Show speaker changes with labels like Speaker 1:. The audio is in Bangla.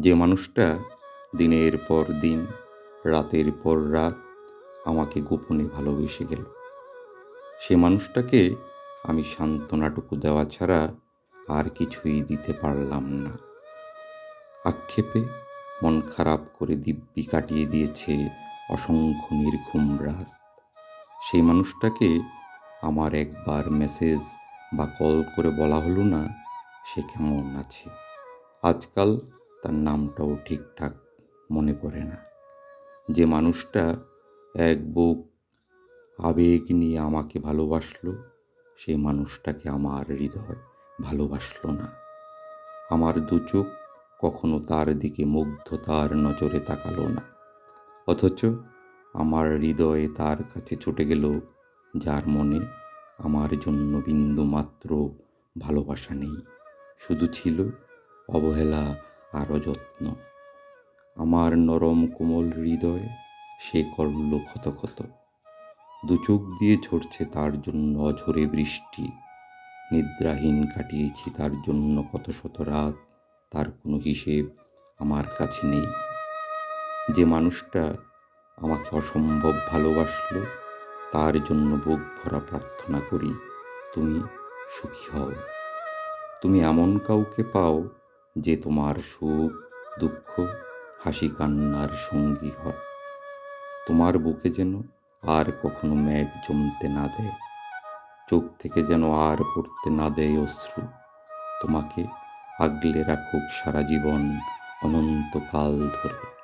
Speaker 1: যে মানুষটা দিনের পর দিন, রাতের পর রাত আমাকে গোপনে ভালোবেসে গেল। সে মানুষটাকে আমি সান্ত্বনাটুকু দেওয়া ছাড়া আর কিছুই দিতে পারলাম না। আক্ষেপে মন খারাপ করে দিব্যি কাটিয়ে দিয়েছে অসংখ্য নির্ঘুম রাত। সেই মানুষটাকে আমার একবার মেসেজ বা কল করে বলা হলো না, সে কেমন আছে? আজকাল তার নামটাও ঠিকঠাক মনে পড়ে না। যে মানুষটা এক বুক আবেগ নিয়ে আমাকে ভালোবাসলো সেই মানুষটাকে আমার হৃদয় ভালোবাসলো না। আমার দু চোখ কখনো তার দিকে মুগ্ধতার নজরে তাকালো না। অথচ আমার হৃদয়ে তার কাছে ছুটে গেল, যার মনে আমার জন্য বিন্দু মাত্র ভালোবাসা নেই। শুধু ছিল অবহেলা আর যত্ন। আমার নরম কোমল হৃদয় সে করল ক্ষত ক্ষত দু চোখ দিয়ে ঝরছে তার জন্য অঝরে বৃষ্টি। নিদ্রাহীন কাটিয়েছি তার জন্য কত শত রাত, তার কোনো হিসেব আমার কাছে নেই। যে মানুষটা আমাকে অসম্ভব ভালোবাসলো, তার জন্য বুক ভরা প্রার্থনা করি, তুমি সুখী হও। তুমি এমন কাউকে পাও যে তোমার সুখ, দুঃখ, হাসি কান্নার সঙ্গী হয়। তোমার বুকে যেন আর কখনো মেঘ জমতে না দেয়। চোখ থেকে যেন আর পড়তে না দেয় অশ্রু। তোমাকে আগলে রাখুক সারা জীবন অনন্তকাল ধরে।